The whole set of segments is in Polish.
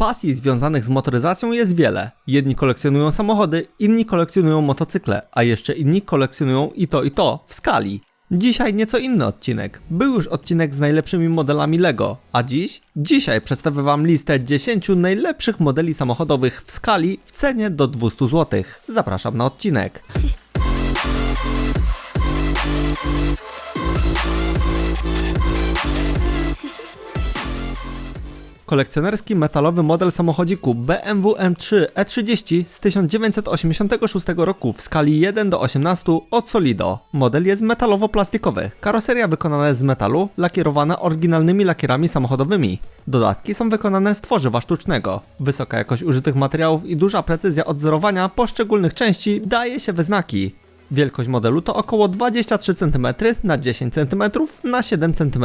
Pasji związanych z motoryzacją jest wiele. Jedni kolekcjonują samochody, inni kolekcjonują motocykle, a jeszcze inni kolekcjonują i to i to w skali. Dzisiaj nieco inny odcinek. Był już odcinek z najlepszymi modelami Lego, a dziś? Dzisiaj przedstawię Wam listę 10 najlepszych modeli samochodowych w skali w cenie do 200 zł. Zapraszam na odcinek. Kolekcjonerski metalowy model samochodziku BMW M3 E30 z 1986 roku w skali 1 do 18 od Solido. Model jest metalowo-plastikowy. Karoseria wykonana jest z metalu, lakierowana oryginalnymi lakierami samochodowymi. Dodatki są wykonane z tworzywa sztucznego. Wysoka jakość użytych materiałów i duża precyzja odzorowania poszczególnych części daje się we znaki. Wielkość modelu to około 23 cm na 10 cm na 7 cm.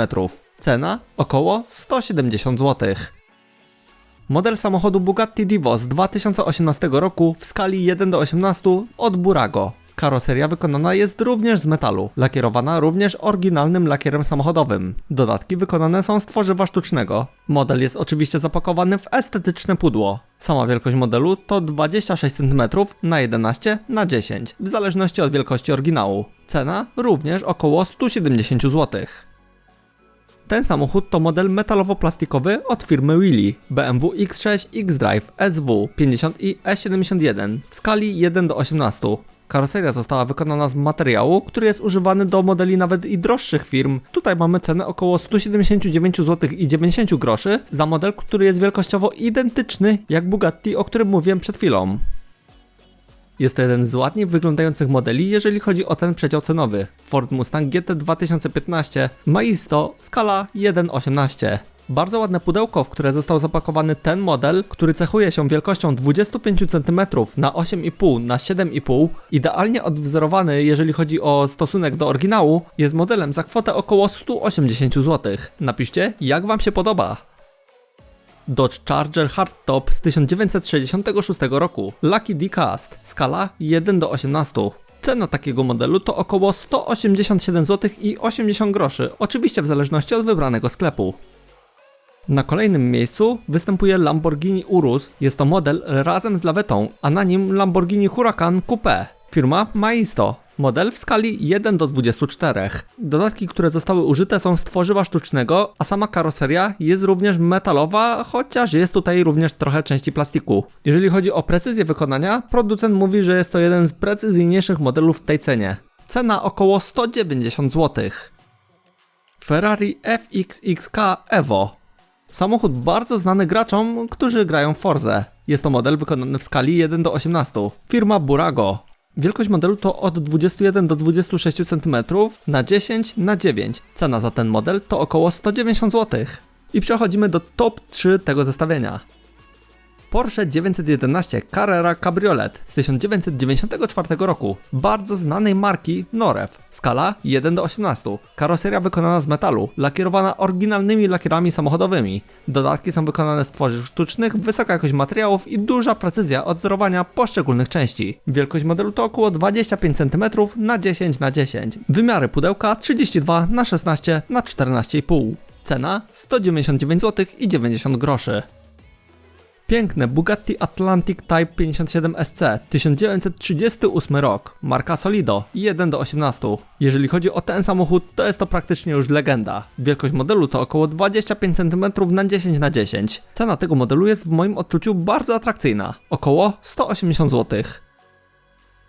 Cena około 170 zł. Model samochodu Bugatti Divo z 2018 roku w skali 1 do 18 od Burago. Karoseria wykonana jest również z metalu, lakierowana również oryginalnym lakierem samochodowym. Dodatki wykonane są z tworzywa sztucznego. Model jest oczywiście zapakowany w estetyczne pudło. Sama wielkość modelu to 26 cm na 11 na 10 w zależności od wielkości oryginału. Cena również około 170 zł. Ten samochód to model metalowo-plastikowy od firmy Willys BMW X6 X-Drive SW 50i E71 w skali 1 do 18. Karoseria została wykonana z materiału, który jest używany do modeli nawet i droższych firm. Tutaj mamy cenę około 179 zł i 90 groszy za model, który jest wielkościowo identyczny jak Bugatti, o którym mówiłem przed chwilą. Jest to jeden z ładnie wyglądających modeli, jeżeli chodzi o ten przedział cenowy. Ford Mustang GT 2015 Maisto skala 1.18. Bardzo ładne pudełko, w które został zapakowany ten model, który cechuje się wielkością 25 cm na 8,5 na 7,5, idealnie odwzorowany jeżeli chodzi o stosunek do oryginału, jest modelem za kwotę około 180 zł. Napiszcie, jak Wam się podoba. Dodge Charger Hardtop z 1966 roku, Lucky D Cast, skala 1 do 18. Cena takiego modelu to około 187 zł i 80 groszy, oczywiście w zależności od wybranego sklepu. Na kolejnym miejscu występuje Lamborghini Urus. Jest to model razem z lawetą, a na nim Lamborghini Huracan Coupe. Firma Maisto. Model w skali 1 do 24. Dodatki, które zostały użyte są z tworzywa sztucznego, a sama karoseria jest również metalowa, chociaż jest tutaj również trochę części plastiku. Jeżeli chodzi o precyzję wykonania, producent mówi, że jest to jeden z precyzyjniejszych modelów w tej cenie. Cena około 190 zł. Ferrari FXXK Evo. Samochód bardzo znany graczom, którzy grają w Forze. Jest to model wykonany w skali 1 do 18. Firma Burago. Wielkość modelu to od 21 do 26 cm na 10 na 9. Cena za ten model to około 190 zł. I przechodzimy do top 3 tego zestawienia. Porsche 911 Carrera Cabriolet z 1994 roku, bardzo znanej marki Norev, skala 1 do 18. Karoseria wykonana z metalu, lakierowana oryginalnymi lakierami samochodowymi. Dodatki są wykonane z tworzyw sztucznych, wysoka jakość materiałów i duża precyzja odzorowania poszczególnych części. Wielkość modelu to około 25 cm na 10 na 10. Wymiary pudełka 32 na 16 na 14,5. Cena 199 zł i 90 groszy. Piękne Bugatti Atlantic Type 57 SC 1938 rok, marka Solido 1 do 18. Jeżeli chodzi o ten samochód, to jest to praktycznie już legenda. Wielkość modelu to około 25 cm na 10 na 10. Cena tego modelu jest w moim odczuciu bardzo atrakcyjna, około 180 zł.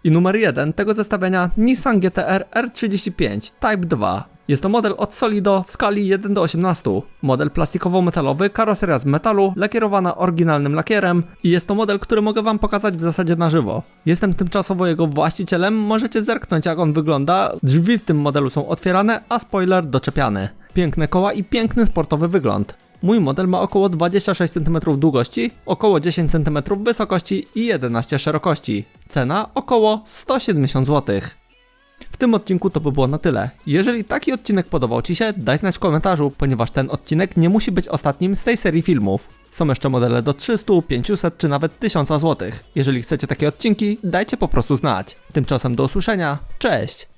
I numer 1 tego zestawienia Nissan GTR R35 Type 2. Jest to model od Solido w skali 1 do 18. Model plastikowo-metalowy, karoseria z metalu, lakierowana oryginalnym lakierem i jest to model, który mogę wam pokazać w zasadzie na żywo. Jestem tymczasowo jego właścicielem, możecie zerknąć jak on wygląda. Drzwi w tym modelu są otwierane, a spoiler doczepiany. Piękne koła i piękny sportowy wygląd. Mój model ma około 26 cm długości, około 10 cm wysokości i 11 szerokości. Cena około 170 zł. W tym odcinku to by było na tyle. Jeżeli taki odcinek podobał Ci się, daj znać w komentarzu, ponieważ ten odcinek nie musi być ostatnim z tej serii filmów. Są jeszcze modele do 300, 500 czy nawet 1000 zł. Jeżeli chcecie takie odcinki, dajcie po prostu znać. Tymczasem do usłyszenia, cześć!